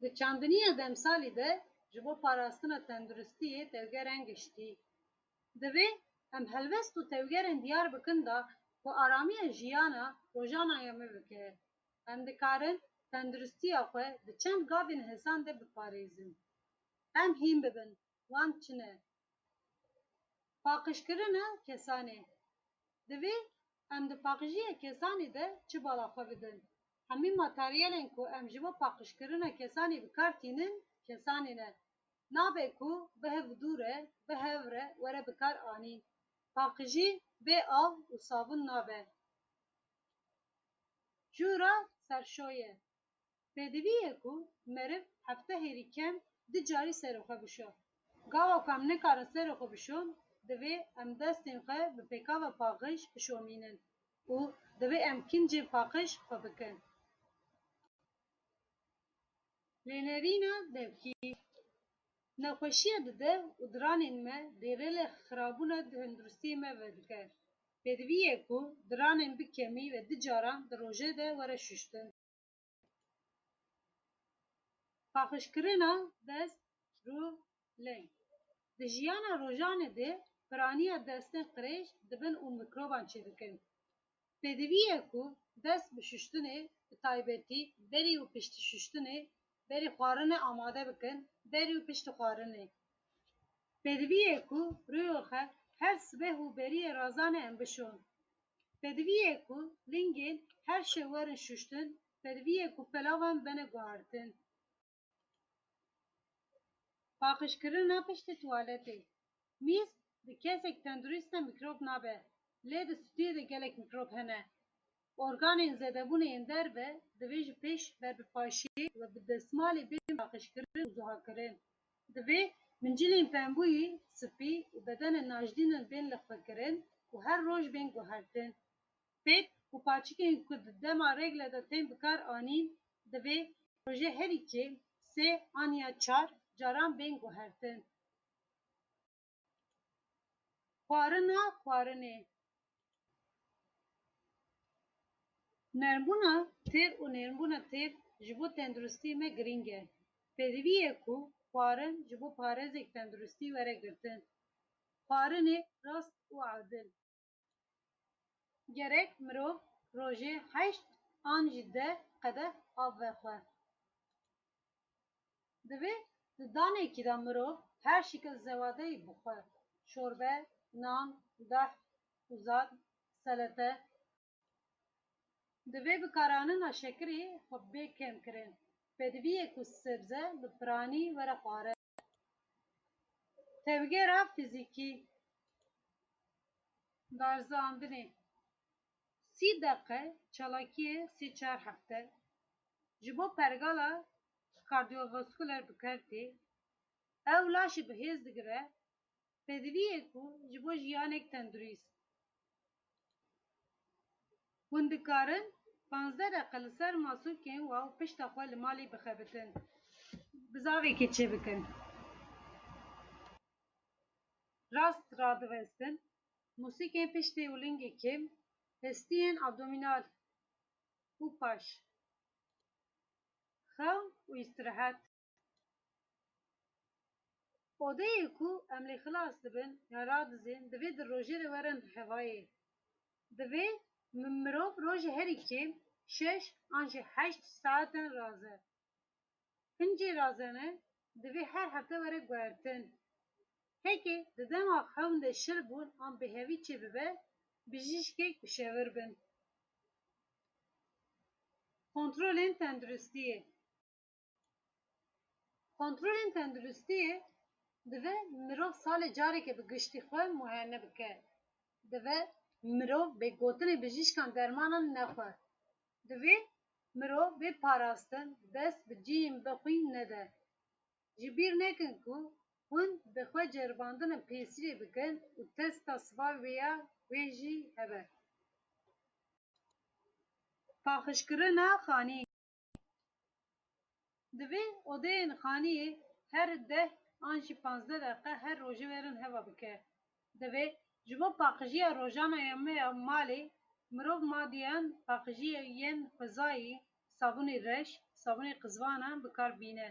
Di çandiniya demsalî de ji bo parastina tenduristiyê tevgerên giştî. Divê em helbest û tevgerên diyar bikin da ku aramiya jiyana rojanaye me bike. Em dikarin tenduristiya xwe di çend gavên hesan de biparêzin. Em hîn bibin, wan çi ne? Paqijkirina kesanê. Divê em di paqijiyê kesanê de çi bala xwe bidin? Hemî materyalên ku em ji bo paqijkirina kesanê bikar tînin, kesanê ne. Nabe ku bihev dûr e, bihev re were bikar anîn. Paqijî bê av û sabûn nabe. Jûra serşo ye. Pêdivî ye ku meriv hefte herî kem di carî serê xwe bişo. Gava ku em nikarin serê xwe bişon, divê em destên xwe bi pêkava paqij bişomînin û divê em kincê paqij xwe bikin. Lênerîna devkî. Nexweşiya di dev û diranên me dêrelê xirabûna tenduristiyê me vedike. Pêdivî ye ku diranên bikemî ve di caran di rojê de were şuştin. Paqijkirina dest, rû, leng. Di jiyana rojanê de piraniya destên qirêj dibin û mîkroban çêdikin. Pêdivî ye ku dest bi şuştinê bi taybetî berî û piştî şuştinê berî xwarinê amade bikin, berî û piştî xwarinê. Pêdivî ye ku rûyê xwe her sibeh û beriyê razanê em bişon. Pêdivî ye ku lingên her şev werin şuştin, pêdivî ye ku pelavan bene guhartin. Paqijkirina piştî tuwaletê. Mîz di kesek tendurîst de mîkrob nabe, lê di stûyê de gelek mîkrob hene. Organên zedebûnê yên derve divê ji pêş berbîpaşî ve bi destmalê bên paqijkirin û zûhakirin. Divê mincilên pembûyî, spî û bedenên najdînin bên lixwekirin û her roj bên guhertin. Pêk û paçikên ku di dema regle de tên bikar anîn, divê rojê herî kêm sê an ya çar caran bên guhertin. Xwarina xwarinê. Nermbûna têr û nêrbûna têr ji bo me girîng e. Ku xwarin ji bo parêzek tenduristî were girtin. Xwarinê rast û adil. Gerek mirov rojê heşt an jî deh qedeh av vexwe. Divê di danekî de mirov her şîkil zewateyî bixwe. Şorbe, nan, deh, uzad, selete. Divê bikaranîna şekerê xwe bê kêm kirin. Pêdivî ye ku sebze bi piranî were xwarin. Tevgera fîzîkî. Darzandinê. Sî deqe çalakiyê sê çar hefte ji pergala kardiyovaskûler bikar tê. Ew laşê bihêz digire, pêdivî ye ku ji jiyanek tendurîst. Hûn dikarin panzdeh deqe li ser masûkên wan pişta xwe li malê bixebitin. Bizavekê çê bikin. Rast radivestin, mûsîkên piştê û lingê kêm, hestiyên abdominal û paş. Xewn û îstirahet. Odeyê ku em lê xilas dibin ya radizên divê di rojê de werin hevayê. Divê mirov rojê herî şeş an jî heşt saetan raze. Hincê razene divê her hefte were guhertin. Heke di dema xewn şil bûn an bêhevî çê bibe, bijîşkek bişevir bin. Kontrolên tenduristiyê. Kontrolên tenduristiyê divê mirov salê carekê bi giştî xwe muayene bike. Divê mirov bê gotinê bijîşkan dermanan nexwe. Divê mirov bê parastin dest bi ciyên bixwîn nede. Ji bîr nekin ku hûn bi xwe ceribandina pêsîrê bikin û testa sivavêya wê jî hebe. Paqijkirina xanî. Divê odeyên xaniyê her deh an jî panzdeh deqe her rojê werin heva bike. Divê ji bo rojana me ya malê mirov madiyan paqijiyên xwezayî, sabûnê reş, sabunê qizvanan bikarbîne.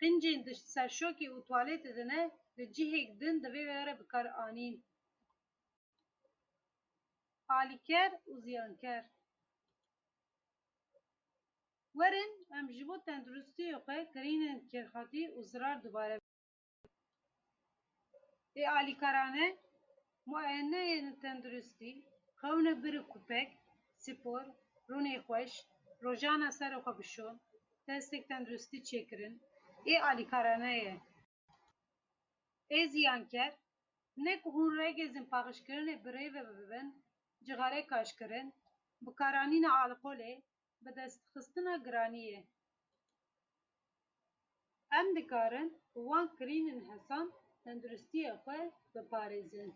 Qincên di serşokê û tuwaletê de ne li cihêk din divê were bikar anîn. Alîker û ziyanker Werin em ji bo tenduristiyê xwe kirînên û zirar dubare Ê alîkarane, معاینه تندرستی خونه بر کوپک سپور رونی خوش روزانه سر خو بشون دستک تندرستی چکرن ای الیکارانه ای زیانکر نک هون رگزن پاخش کرن بری و ببن جغاره کاش کرن بکارانین الکوله به دست خستنا گرانیه ام دکارن وان کرینن حسان تندرستی خو بپارزن